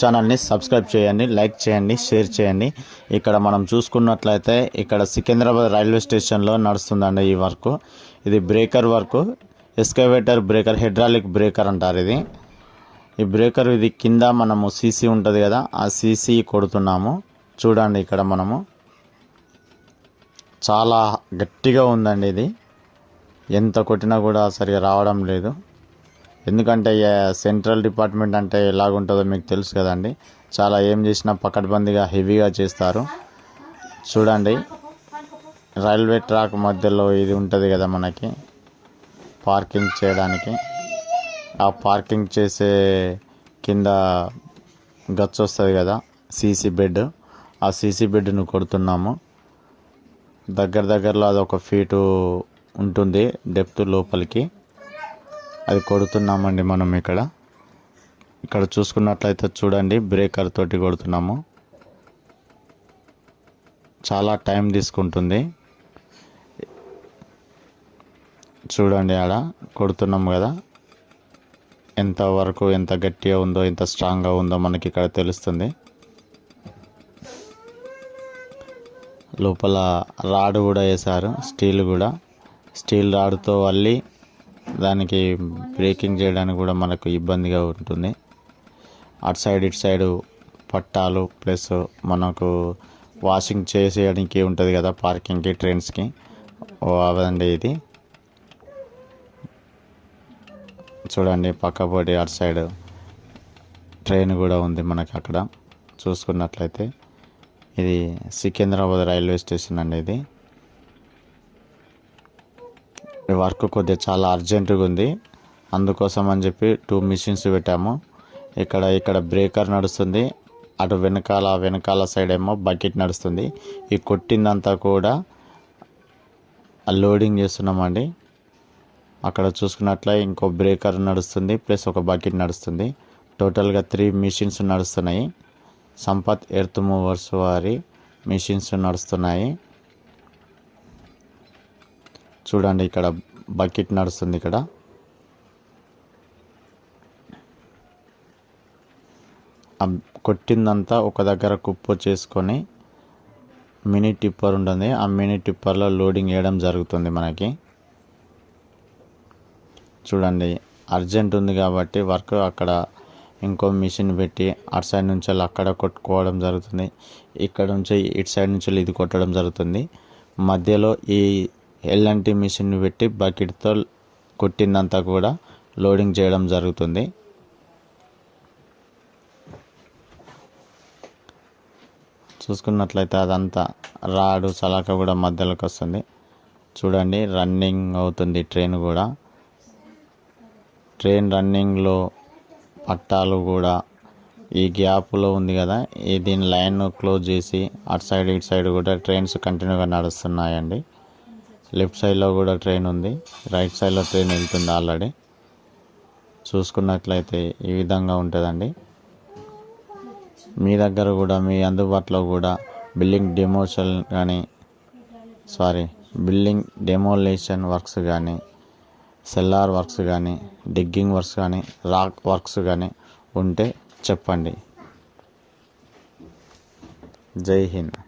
ఛానల్ని సబ్స్క్రైబ్ చేయండి లైక్ చేయండి షేర్ చేయండి. ఇక్కడ మనం చూసుకున్నట్లయితే ఇక్కడ సికింద్రాబాద్ రైల్వే స్టేషన్లో నడుస్తుందండి ఈ వర్క్. ఇది breaker work. Excavator breaker hydraulic breaker అంటారు ఇది. ఈ బ్రేకర్ ఇది కింద మనము సీసీ ఉంటుంది కదా ఆ సీసీ కొడుతున్నాము. చూడండి ఇక్కడ మనము. చాలా గట్టిగా ఉందండి ఇది. ఎంత కొట్టినా కూడా సరిగా రావడం లేదు. ఎందుకంటే సెంట్రల్ డిపార్ట్మెంట్ అంటే ఎలాగుంటుందో మీకు తెలుసు కదండి. చాలా ఏం చేసినా పకడ్బందీగా హెవీగా చేస్తారు. చూడండి రైల్వే ట్రాక్ మధ్యలో ఇది ఉంటుంది కదా మనకి పార్కింగ్ చేయడానికి. ఆ పార్కింగ్ చేసే కింద గచ్చు వస్తుంది కదా సీసీ బెడ్. ఆ సీసీ బెడ్ను కొడుతున్నాము. దగ్గర దగ్గరలో అది ఒక ఫీటు ఉంటుంది డెప్త్ లోపలికి. అది కొడుతున్నామండి మనం ఇక్కడ. ఇక్కడ చూసుకున్నట్లయితే చూడండి బ్రేకర్ తోటి కొడుతున్నాము. చాలా టైం తీసుకుంటుంది. చూడండి ఆడ కొడుతున్నాము కదా. ఎంత వరకు ఎంత గట్టిగా ఉందో ఎంత స్ట్రాంగ్గా ఉందో మనకి ఇక్కడ తెలుస్తుంది. లోపల రాడ్ కూడా వేశారు స్టీల్ కూడా. స్టీల్ రాడ్తో అల్లి దానికి బ్రేకింగ్ చేయడానికి కూడా మనకు ఇబ్బందిగా ఉంటుంది. అటు సైడ్ ఇటు సైడ్ పట్టాలు ప్లస్ మనకు వాషింగ్ చేసేయడానికి ఉంటుంది కదా పార్కింగ్కి ట్రైన్స్కి. అవదండి ఇది. చూడండి పక్కపొడి అటు సైడ్ ట్రైన్ కూడా ఉంది మనకి అక్కడ. చూసుకున్నట్లయితే ఇది సికింద్రాబాద్ రైల్వే స్టేషన్ అండి ఇది. వర్క్ కొద్దిగా చాలా అర్జెంటుగా ఉంది. అందుకోసం అని చెప్పి టూ మిషన్స్ పెట్టాము. ఇక్కడ ఇక్కడ బ్రేకర్ నడుస్తుంది. అటు వెనకాల వెనకాల సైడ్ ఏమో బకెట్ నడుస్తుంది. ఈ కొట్టిందంతా కూడా లోడింగ్ చేస్తున్నామండి. అక్కడ చూసుకున్నట్లే ఇంకో బ్రేకర్ నడుస్తుంది ప్లస్ ఒక బకెట్ నడుస్తుంది. టోటల్గా త్రీ మిషన్స్ నడుస్తున్నాయి. సంపత్ ఎర్త్ మూవర్స్ వారి మిషన్స్ నడుస్తున్నాయి. చూడండి ఇక్కడ బకెట్ నడుస్తుంది ఇక్కడ. కొట్టిందంతా ఒక దగ్గర కుప్పు చేసుకొని మినీ టిప్పర్ ఉంటుంది. ఆ మినీ టిప్పర్లో లోడింగ్ వేయడం జరుగుతుంది మనకి. చూడండి అర్జెంట్ ఉంది కాబట్టి వర్క్ అక్కడ ఇంకో మిషన్ పెట్టి అటు సైడ్ నుంచి వెళ్ళి అక్కడ కొట్టుకోవడం జరుగుతుంది. ఇక్కడ నుంచి ఇటు సైడ్ నుంచి వెళ్ళి ఇది కొట్టడం జరుగుతుంది. మధ్యలో ఈ ఎలాంటి మిషన్ పెట్టి బకెట్తో కొట్టిందంతా కూడా లోడింగ్ చేయడం జరుగుతుంది. చూసుకున్నట్లయితే అదంతా రాడు సలాక కూడా మధ్యలోకి వస్తుంది. చూడండి రన్నింగ్ అవుతుంది ట్రైన్ కూడా. ట్రైన్ రన్నింగ్లో పట్టాలు కూడా ఈ గ్యాప్లో ఉంది కదా ఈ దీని లైన్ క్లోజ్ చేసి అటు సైడ్ ఇటు సైడ్ కూడా ట్రైన్స్ కంటిన్యూగా నడుస్తున్నాయండి. లెఫ్ట్ సైడ్లో కూడా ట్రైన్ ఉంది. రైట్ సైడ్లో ట్రైన్ వెళ్తుంది ఆల్రెడీ. చూసుకున్నట్లయితే ఈ విధంగా ఉంటుందండి. మీ దగ్గర కూడా మీ అందుబాటులో కూడా బిల్డింగ్ డెమోషన్ కానీ సారీ బిల్డింగ్ డెమోలేషన్ వర్క్స్ కానీ సెల్లార్ వర్క్స్ కానీ డిగ్గింగ్ వర్క్స్ కానీ రాక్ వర్క్స్ కానీ ఉంటే చెప్పండి. జై హింద్.